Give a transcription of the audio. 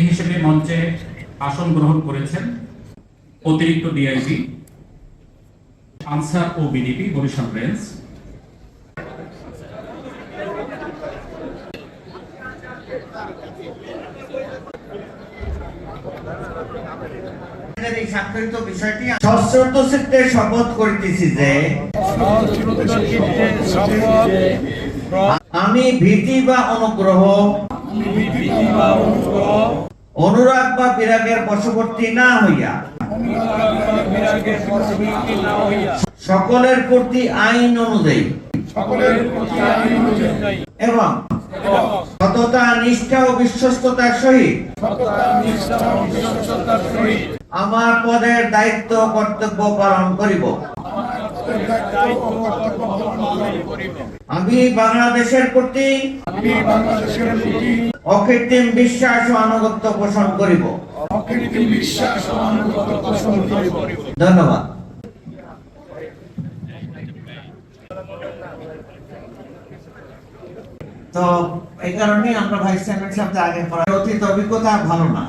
হিসেবে মঞ্চে আসন গ্রহণ করেছেন অতিরিক্ত ডিআইজি আনসার ও বিডিপি বরিশাল রেঞ্জ। স্বাক্ষরিত বিষয়টি শপথ করিতেছি যে আমি ভীতি বা অনুগ্রহ, অনুরাগ বা বিরাগের বশবর্তী না হইয়া, সকলের প্রতি আইন অনুযায়ী এবং সততা, নিষ্ঠা ও বিশ্বস্ততার সহিত আমার পদের দায়িত্ব কর্তব্য পালন করিব। আমি বাংলাদেশের প্রতি অকৃত্রিম বিশ্বাস ও আনুগত্য পোষণ করিব। ধন্যবাদ। তো এই কারণে আমরা ভাইস চেয়ারম্যান সাহেব আগে করার অতীত অভিজ্ঞতা ভালো না।